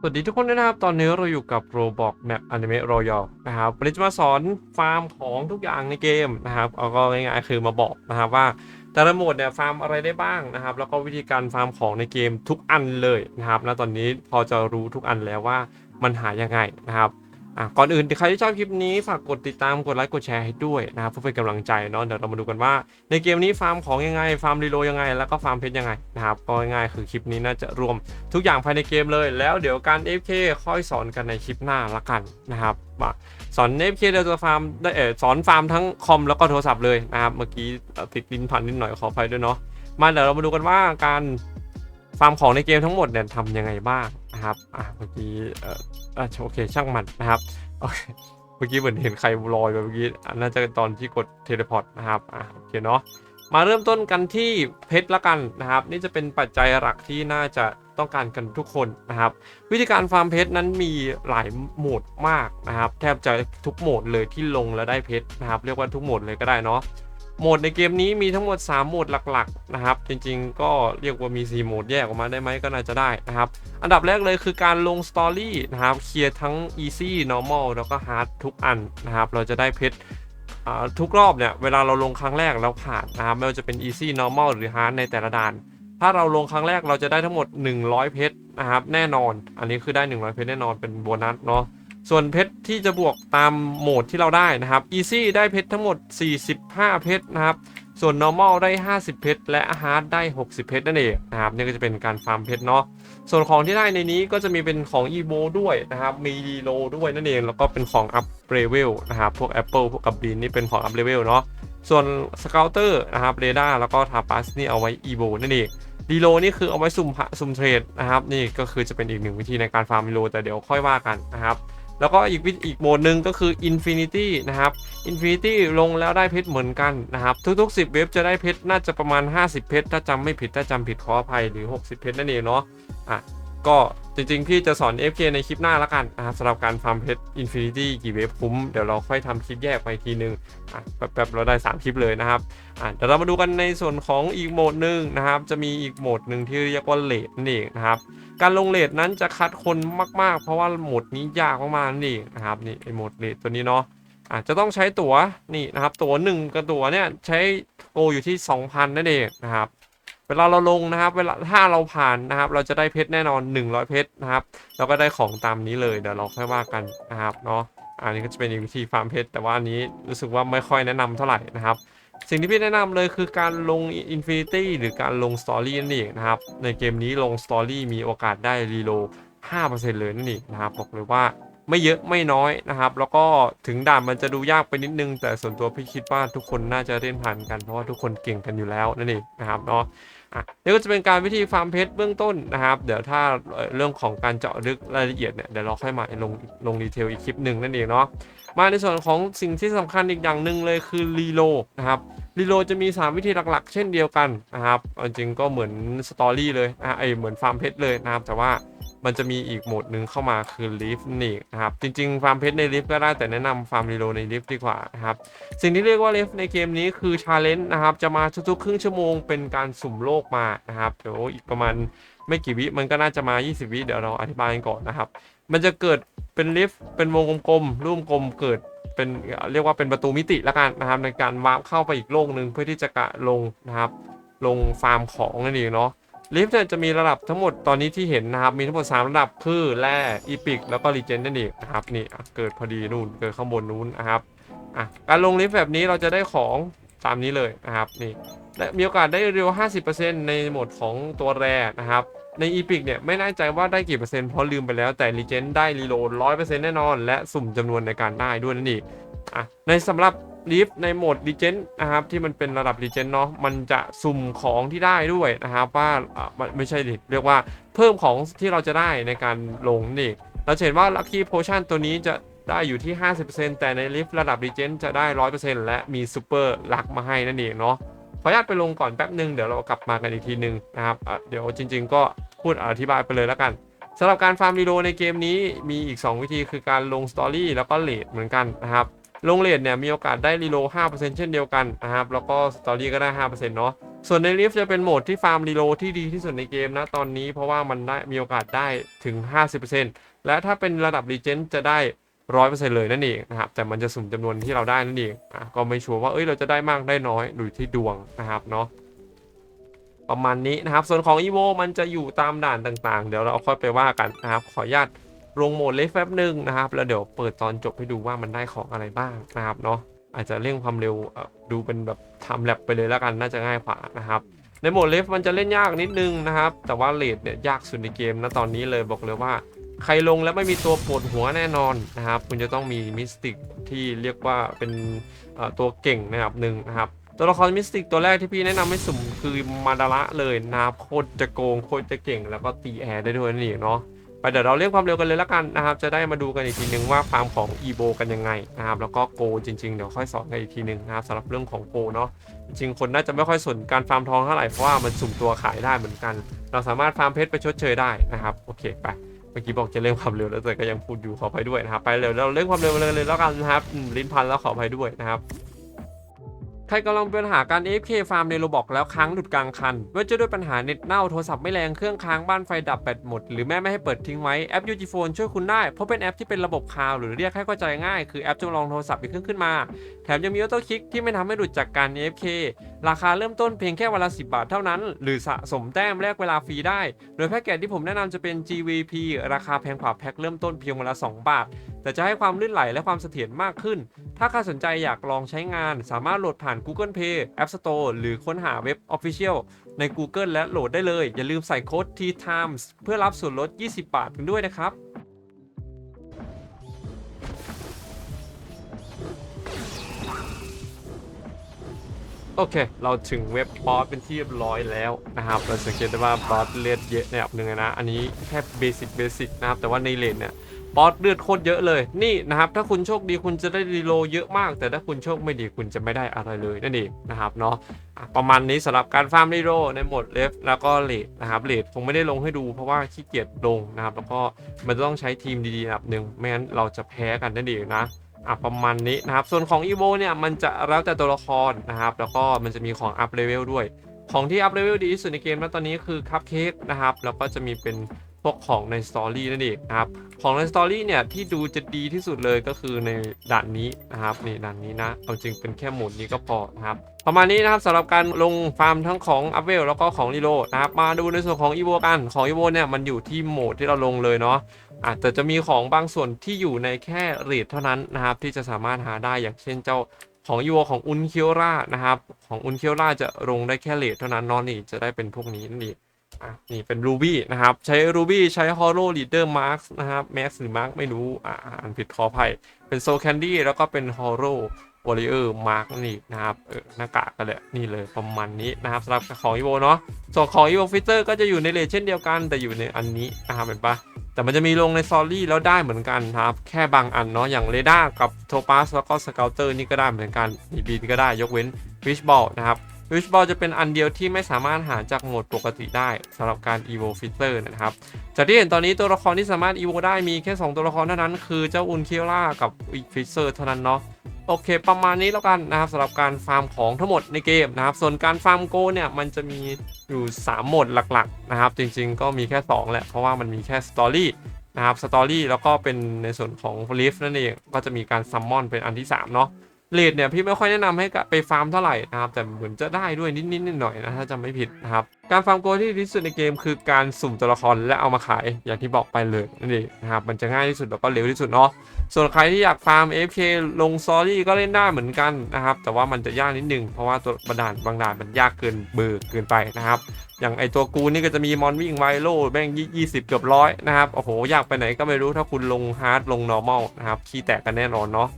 สวัสดีทุกคนด้วยนะครับ ตอนนี้เราอยู่กับ Roblox Map Anime Royal นะครับวันนี้จะมาสอนฟาร์มของทุกอย่างในเกมนะครับเอาก็ง่ายๆคือมาบอกนะครับว่าแต่ละโหมดเนี่ยฟาร์มอะไรได้บ้างนะครับ แล้วก็วิธีการฟาร์มของในเกมทุกอันเลยนะครับ แล้วตอนนี้พอจะรู้ทุกอันแล้วว่ามันหายังไงนะครับ อะก่อนอื่นใครที่ชอบคลิปนี้ฝากกดติดตามกดไลค์กดแชร์ให้ด้วยนะครับเพื่อเป็นกำลังใจเนาะเดี๋ยวเรามาดูกันว่า ในเกมนี้ฟาร์มของยังไงฟาร์มรีโลยังไง แล้วก็ฟาร์มเพชรยังไงนะครับก็ง่ายคือคลิปนี้น่าจะรวมทุกอย่างภายในเกมเลย แล้วเดี๋ยวการ FK ค่อยสอนกันในคลิปหน้าละกันนะครับว่าสอน FK เดี๋ยวจะฟาร์มได้เออสอนฟาร์มทั้งคอมแล้วก็โทรศัพท์เลยนะครับเมื่อกี้ติดลิ้นพันนิดหน่อยขออภัยด้วยเนาะมาเดี๋ยวเรามาดูกันว่าการฟาร์มของในเกมทั้งหมดเนี่ยทำยังไงบ้าง นะครับอะเมื่อกี้เอ่ออะโอเคช่างมันนะครับโอเคเมื่อกี้เหมือนเห็นใครลอยไปเมื่อกี้นน่าจะตอนที่กดเทเลพอร์ตนะครับอะโอเคเนาะมาเริ่มต้นกันที่เพชรละกันนะครับ นี่จะเป็นปัจจัยหลักที่น่าจะต้องการกันทุกคนนะครับ วิธีการฟาร์มเพชรนั้นมีหลายโหมดมากนะครับ แทบจะทุกโหมดเลยที่ลงแล้วได้เพชรนะครับ เรียกว่าทุกโหมดเลยก็ได้เนาะ โหมดในเกมนี้มีทั้งหมด 3 โหมดหลักๆนะครับ จริงๆ ก็เรียกว่ามี 4 โหมดแยกออกมาได้ไหมก็น่าจะได้นะครับ อันดับแรกเลยคือการลงสตอรี่นะครับ เคลียร์ทั้ง easy normal แล้วก็ hard ทุกอันนะครับ เราจะได้เพชรทุกรอบเนี่ย เวลาเราลงครั้งแรกเราผ่านนะครับ ไม่ว่าจะเป็น easy normal หรือ hard ในแต่ละด่าน ถ้าเราลงครั้งแรกเราจะได้ทั้งหมด 100 เพชรนะครับ แน่นอน อันนี้คือได้ 100 เพชรแน่นอนเป็นโบนัสเนาะ ส่วนเพชรที่จะบวกตามโหมดที่เราได้นะครับ easy ได้เพชรทั้งหมด 45 เพชรนะครับ ส่วน normal ได้ 50 เพชรและ hard ได้ 60 เพชรนั่นเองนะครับนี่ก็จะเป็นการฟาร์มเพชรเนาะ ส่วนของที่ได้ในนี้ก็จะมีเป็นของ e v o ด้วยนะครับ มีดีโลด้วยนั่นเอง แล้วก็เป็นของ up level นะครับ พวก Apple พวกกับบีนนี่เป็นของ up level เนาะ ส่วน Scouter นะครับ r a d a r แล้วก็ Tapas นี่เอาไว้ e v o นั่นเองดีโลนี่คือเอาไว้สุ่มสุ่มเทรดนะครับ นี่ก็คือจะเป็นอีกหนึ่งวิธีในการฟาร์มดีโลแต่เดี๋ยวค่อยว่ากันนะครับ แล้วก็อีกอีกโหมดหนึ่งก็คือ Infinity นะครับ Infinity ลงแล้วได้เพชรเหมือนกันนะครับ ทุก ๆ 10 เว็บจะได้เพชรน่าจะประมาณ 50 เพชรถ้าจำไม่ผิดถ้าจำผิดขออภัยหรือ 60 เพชรนั่นเองเนาะอะก็ จริงๆ พี่จะสอน FK ในคลิปหน้าละกันนะครับสำหรับการฟาร์มเพชร Infinity กี่เวฟคุ้ม เดี๋ยวเราค่อยทำคลิปแยกไปทีนึงอะแป๊บๆเราได้ 3 คลิปเลยนะครับอะเดี๋ยวเรามาดูกันในส่วนของอีกโหมดหนึ่งนะครับ จะมีอีกโหมดหนึ่งที่เรียกว่าเลดนั่นเองนะครับ การลงเลดนั้นจะคัดคนมากๆ เพราะว่าโหมดนี้ยากมากๆนั่นเองนะครับนี่ไอโหมดเลดตัวนี้เนาะอาจจะต้องใช้ตั๋วนี่นะครับตั๋วหนึ่งกับตั๋วเนี่ยใช้โกอยู่ที่ 2,000นั่นเองนะครับ เวลาเราลงนะครับ เวลาถ้าเราผ่านนะครับ เราจะได้เพชรแน่นอน 100 เพชรนะครับ แล้วก็ได้ของตามนี้เลยเดี๋ยวเราค่อยว่ากันนะครับเนาะอันนี้ก็จะเป็นวิธีฟาร์มเพชรแต่ว่าอันนี้รู้สึกว่าไม่ค่อยแนะนำเท่าไหร่นะครับ สิ่งที่พี่แนะนำเลยคือการลง Infinity หรือการลง Story นั่นเองนะครับ ในเกมนี้ลง Story มีโอกาสได้รีโล5%เลยนั่นเองนะครับบอกเลยว่าไม่เยอะไม่น้อยนะครับ แล้วก็ถึงด่านมันจะดูยากไปนิดนึง แต่ส่วนตัวพี่คิดว่าทุกคนน่าจะเล่นผ่านกันเพราะว่าทุกคนเก่งกันอยู่แล้วนั่นเองนะครับเนาะ อะนี่ก็จะเป็นการวิธีฟาร์มเพชรเบื้องต้นนะครับ เดี๋ยวถ้าเรื่องของการเจาะลึกรายละเอียดเนี่ยเดี๋ยวเราค่อยมาลงลงดีเทลอีกคลิปหนึ่งนั่นเองเนาะมาในส่วนของสิ่งที่สำคัญอีกอย่างหนึ่งเลยคือรีโลนะครับรีโลจะมี 3 วิธีหลักๆ เช่นเดียวกันนะครับจริงก็เหมือนสตอรี่เลยนะไอเหมือนฟาร์มเพชรเลยนะครับแต่ว่า มันจะมีอีกโหมดหนึ่งเข้ามาคือลิฟต์นี่นะครับ จริงๆ ฟาร์มเพชรในลิฟต์ก็ได้แต่แนะนำฟาร์มรีโลในลิฟต์ดีกว่านะครับ สิ่งที่เรียกว่าเลฟในเกมนี้คือชาเลนจ์นะครับ จะมาทุกๆ ครึ่งชั่วโมงเป็นการสุ่มโลกมานะครับ เดี๋ยวอีกประมาณไม่กี่วิมันก็น่าจะมา 20 วิเดี๋ยวเราอธิบายกันก่อนนะครับ มันจะเกิดเป็นลิฟต์เป็นวงกลมๆรูปกลมเกิดเป็นเรียกว่าเป็นประตูมิติละกันนะครับในการวาร์ปเข้าไปอีกโลกหนึ่งเพื่อที่จะกะลงนะครับลงฟาร์มของนั่นเองเนาะ ลิฟต์เนี่ยจะมีระดับทั้งหมดตอนนี้ที่เห็นนะครับ มีทั้งหมด 3 ระดับคือแร่อีพิกแล้วก็รีเจนนั่นเองนะครับนี่เกิดพอดีนู่นเกิดข้างบนนู้นนะครับอะการลงลิฟต์แบบนี้เราจะได้ของตามนี้เลยนะครับนี่และมีโอกาสได้เร็ว 50%ในโหมดของตัวแร่นะครับในอีพิกเนี่ยไม่แน่ใจว่าได้กี่เปอร์เซ็นต์เพราะลืมไปแล้วแต่รีเจนได้รีโหลด100%แน่นอน และสุ่มจำนวนในการได้ด้วยนั่นเองอะในสำหรับ ลิฟต์ในโหมดรีเจนนะครับที่มันเป็นระดับรีเจนเนาะมันจะสุ่มของที่ได้ด้วยนะครับว่าไม่ใช่ดิเรียกว่าเพิ่มของที่เราจะได้ในการลงนี่เราเห็นว่า Lucky Potion ตัวนี้จะได้อยู่ที่ 50%แต่ในลิฟต์ระดับรีเจนจะได้ 100%และมีซูเปอร์ลักมาให้นั่นเองเนาะขออนุญาตไปลงก่อนแป๊บหนึ่งเดี๋ยวเรากลับมากันอีกทีหนึ่งนะครับเดี๋ยวจริง ๆ ก็พูดอธิบายไปเลยแล้วกันสำหรับการฟาร์มรีโลในเกมนี้มีอีก 2 วิธีคือการลงสตอรี่แล้วก็เลดเหมือนกันนะครับ ลงเลทเนี่ยมีโอกาสได้รีโล5%เช่นเดียวกันนะครับ แล้วก็สตอรี่ก็ได้ 5%เนาะ ส่วนในลิฟจะเป็นโหมดที่ฟาร์มรีโลที่ดีที่สุดในเกมนะตอนนี้เพราะว่ามันได้มีโอกาสได้ถึง 50%และถ้าเป็นระดับรีเจนจะได้100%เปอร์เซ็นต์เลยนั่นเองนะครับแต่มันจะสุ่มจำนวนที่เราได้นั่นเองอะก็ไม่ชัวร์ว่าเอ้ยเราจะได้มากได้น้อยดูที่ดวงนะครับเนาะประมาณนี้นะครับ ส่วนของ EVO มันจะอยู่ตามด่านต่างๆ เดี๋ยวเราค่อยไปว่ากันนะครับขออนุญาต ลงโหมดเลฟแป๊บหนึ่งนะครับ แล้วเดี๋ยวเปิดตอนจบให้ดูว่ามันได้ของอะไรบ้างนะครับเนาะอาจจะเร่งความเร็วดูเป็นแบบทำแลบไปเลยแล้วกันน่าจะง่ายกว่านะครับในโหมดเลฟมันจะเล่นยากนิดนึงนะครับ แต่ว่าเลดเนี่ยยากสุดในเกมนะตอนนี้เลยบอกเลยว่า ใครลงแล้วไม่มีตัวปวดหัวแน่นอนนะครับ คุณจะต้องมีมิสติกที่เรียกว่าเป็นตัวเก่งนะครับหนึ่งนะครับตัวละครมิสติกตัวแรกที่พี่แนะนำให้สุ่มคือมาดาระเลยนะครับโคตรจะโกงโคตรจะเก่ง แล้วก็ตีแอร์ได้ด้วยนั่เนาะ ไปเดี๋ยวเราเรียกความเร็วกันเลยละกันนะครับ จะได้มาดูกันอีกทีนึงว่าฟาร์มของอีโบกันยังไงนะครับ แล้วก็โกจริงๆ เดี๋ยวค่อยสอนกันอีกทีนึงนะครับสำหรับเรื่องของโกเนาะจริงๆคนน่าจะไม่ค่อยสนการฟาร์มทองเท่าไหร่เพราะว่ามันสุ่มตัวขายได้เหมือนกัน เราสามารถฟาร์มเพชรไปชดเชยได้นะครับโอเคไปเมื่อกี้บอกจะเร่งความเร็วแล้วแต่ก็ยังพูดอยู่ขออภัยด้วยนะครับไปเร็วเราเร่งความเร็วเลยเลยแล้วกันนะครับลิ้นพันแล้วขออภัยด้วยนะครับ ใครกำลังมีปัญหาการ AFK ฟาร์มในโรบอกแล้วค้างหลุดกลางคันว่าจะด้วยปัญหาเน็ตเน่าโทรศัพท์ไม่แรงเครื่องค้างบ้านไฟดับแบตหมด หรือแม่ไม่ให้เปิดทิ้งไว้แอป UG Phone ช่วยคุณได้ เพราะเป็นแอปที่เป็นระบบคลาวหรือเรียกให้เข้าใจง่าย คือแอปจำลองโทรศัพท์อีกเครื่องขึ้นมา แถมยังมีออโต้คลิกที่ไม่ทำให้หลุดจากการ AFK ราคาเริ่มต้นเพียงแค่วันละ 10 บาทเท่านั้น หรือสะสมแต้มแลกเวลาฟรีได้ โดยแพ็กเกจที่ผมแนะนำจะเป็น GVP ราคาแพงกว่าแพ็คเริ่มต้นเพียงวันละ 2 บาท แต่จะให้ความลื่นไหลและความเสถียรมากขึ้น ถ้าใครสนใจอยากลองใช้งาน สามารถโหลดผ่าน Google Play App Store หรือค้นหาเว็บ Official ใน Google และโหลดได้เลย อย่าลืมใส่โค้ด T Times เพื่อรับส่วนลด 20 บาทกันด้วยนะครับโอเค เราถึงเว็บบอสเป็นที่เรียบร้อยแล้วนะครับ เราสังเกตได้ว่าบอสเลดเยอะในระดับหนึ่งนะ อันนี้แค่เบสิกเบสิกนะครับ แต่ว่าในเลนเนี่ย บอสเลือดโคตรเยอะเลยนี่นะครับถ้าคุณโชคดีคุณจะได้รีโลเยอะมาก แต่ถ้าคุณโชคไม่ดีคุณจะไม่ได้อะไรเลยนั่นเองนะครับเนาะประมาณนี้สำหรับการฟาร์มรีโลในหมดเลฟแล้วก็เลดนะครับเลดคงไม่ได้ลงให้ดูเพราะว่าขี้เกียจลงนะครับแล้วก็มันจะต้องใช้ทีมดีๆระดับหนึ่งไม่งั้นเราจะแพ้กันนั่นเองนะอะประมาณนี้นะครับ ส่วนของ e v o เนี่ยมันจะแล้วแต่ตัวละครนะครับ แล้วก็มันจะมีของอัพเลเวลด้วย ของที่อัพเลเวลดีที่สุดในเกมนะตอนนี้คือคัพเค้กนะครับ แล้วก็จะมีเป็น วกของในสตอรี่นั่นเองนะครับของในสตอรี่เนี่ยที่ดูจะดีที่สุดเลยก็คือในด่านนี้นะครับนี่ด่านนี้นะเอาจริงเป็นแค่โหมดนี้ก็พอนะครับประมาณนี้นะครับสำหรับการลงฟาร์มทั้งของอัพเวลแล้วก็ของรีโลนะครับมาดูในส่วนของ e v o กันของ e v o เนี่ยมันอยู่ที่โหมดที่เราลงเลยเนาะอาจจะจะมีของบางส่วนที่อยู่ในแค่เรทเท่านั้นนะครับที่จะสามารถหาได้อย่างเช่นเจ้าของยูของอุนเคียวรานะครับของอุนเคียวราจะลงได้แค่เรทเท่านั้นนอนนี่จะได้เป็นพวกนี้นั่นเอง อะนี่เป็นรูบี้นะครับ ใช้รูบี้ใช้ฮอ r โ l ลีดเดอร์มาร์กนะครับแม็กหรือมาร์กไม่รู้ อ่านผิดขออภัย เป็นโซแคนดี้แล้วก็เป็นฮอ r โ l วอริเออร์มาร์กนี่นะครับเออหน้ากากกันเลยนี่เลยประมาณนี้นะครับสำหรับของอีโวเนาะส่วนของอีโวฟิเตอร์ก็จะอยู่ในเรทเช่นเดียวกัน แต่อยู่ในอันนี้นะครับเห็นปะแต่มันจะมีลงในซอรี่แล้วได้เหมือนกันครับ แค่บางอันเนาะอย่างเรดาร์กับโทปาสแล้วก็สเกลเตอร์นี่ก็ได้เหมือนกัน มีบีนก็ได้ยกเว้นวิชบอลนะครับ วิชบอลจะเป็นอันเดียวที่ไม่สามารถหาจากโหมดปกติได้สำหรับการ evo filter นะครับ จากที่เห็นตอนนี้ตัวละครที่สามารถ evo ได้มีแค่ 2 ตัวละครเท่านั้น คือเจ้าอุนเคียร่ากับอีฟิเซอร์เท่านั้นเนาะโอเค ประมาณนี้แล้วกันนะครับสำหรับการฟาร์มของทั้งหมดในเกมนะครับ ส่วนการฟาร์มโกเนี่ยมันจะมีอยู่ 3 โหมดหลักๆนะครับ จริงๆก็มีแค่ 2 แหละ เพราะว่ามันมีแค่สตอรี่นะครับสตอรี่แล้วก็เป็นในส่วนของลิฟนั่นเองก็จะมีการซัมมอนเป็นอันที่ 3 เนาะ เลดเนี่ยพี่ไม่ค่อยแนะนำให้ไปฟาร์มเท่าไหร่นะครับแต่เหมือนจะได้ด้วยนิดๆหน่อยๆนะถ้าจำไม่ผิดนะครับการฟาร์มโกที่ดีที่สุดในเกมคือการสุ่มตัวละครและเอามาขายอย่างที่บอกไปเลยนั่นเองนะครับมันจะง่ายที่สุดแล้วก็เร็วที่สุดเนาะส่วนใครที่อยากฟาร์ม FK ลงซอรี่ก็เล่นได้เหมือนกันนะครับแต่ว่ามันจะยากนิดนึงเพราะว่าตัวบด่านบางด่านมันยากเกินเบอร์เกินไปนะครับอย่างไอตัวกูนี่ก็จะมีมอนวิ่งไวโลแม่งยี่สิบเกือบร้อยนะครับโอ้โหอยากไปไหนก็ไม่รู้ถ้าคุณลงฮาร์ดลงนอร์มอลนะครับขี้แตกกันแน่นอนเนาะ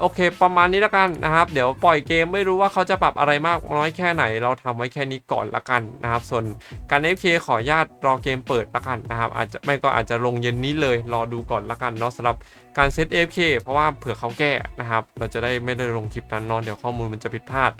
โอเค ประมาณนี้แล้วกันนะครับ เดี๋ยวปล่อยเกมไม่รู้ว่าเขาจะปรับอะไรมากน้อยแค่ไหน เราทำไว้แค่นี้ก่อนละกันนะครับ ส่วนการ FK ขออนุญาตรอเกมเปิดละกันนะครับ อาจจะไม่ก็อาจจะลงเย็นนี้เลย รอดูก่อนละกันเนาะสำหรับการเซต FK เพราะว่าเผื่อเขาแก้นะครับ เราจะได้ไม่ได้ลงคลิปนั้นนอนเดี๋ยวข้อมูลมันจะผิดพลาด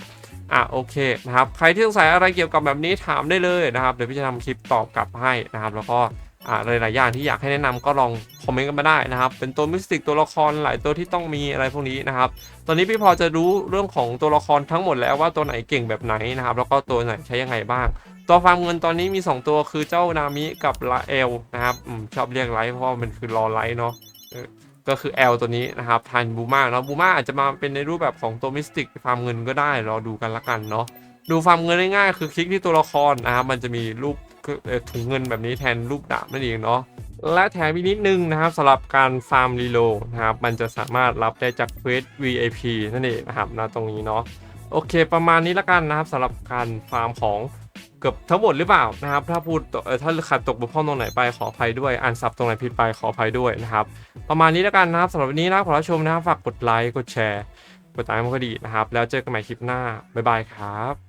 อะโอเคนะครับ ใครที่สงสัยอะไรเกี่ยวกับแบบนี้ถามได้เลยนะครับ เดี๋ยวพี่จะทำคลิปตอบกลับให้นะครับ แล้วก็ อ่าหลายๆอย่างที่อยากให้แนะนำก็ลองคอมเมนต์กันมาได้นะครับ เป็นตัวมิสติกตัวละครหลายตัวที่ต้องมีอะไรพวกนี้นะครับ ตอนนี้พี่พอจะรู้เรื่องของตัวละครทั้งหมดแล้วว่าตัวไหนเก่งแบบไหนนะครับ แล้วก็ตัวไหนใช้ยังไงบ้าง ตัวฟาร์มเงินตอนนี้มี 2 ตัวคือเจ้านามิกับลาเอลนะครับอมชอบเรียกไลท์เพราะว่ามันคือรอไลท์เนาะก็คือ L ตัวนี้นะครับทันบูมาเนาะบูมาอาจจะมาเป็นในรูปแบบของตัวมิสติกฟาร์มเงินก็ได้รอดูกันละกันเนาะดูฟาร์มเงินง่ายๆคือคลิกที่ตัวละครนะครับมันจะมีรูป ถุงเงินแบบนี้แทนรูปดาบนั่นเองเนาะและแถมอีกนิดนึงนะครับสำหรับการฟาร์มรีโลนะครับมันจะสามารถรับได้จากเควส VIP นั่นเองนะครับนะตรงนี้เนาะโอเค ประมาณนี้ละกันนะครับสำหรับการฟาร์มของเกือบทั้งหมดหรือเปล่านะครับ ถ้าพูดถ้าขาดตกบกพร่องตรงไหนไปขออภัยด้วยอ่านสับตรงไหนผิดไปขออภัยด้วยนะครับ ประมาณนี้ละกันนะครับสำหรับวันนี้นะขอรับชมนะครับฝากกดไลค์กดแชร์กดติดตามก็ดีนะครับ แล้วเจอกันใหม่คลิปหน้าบ๊ายบายครับ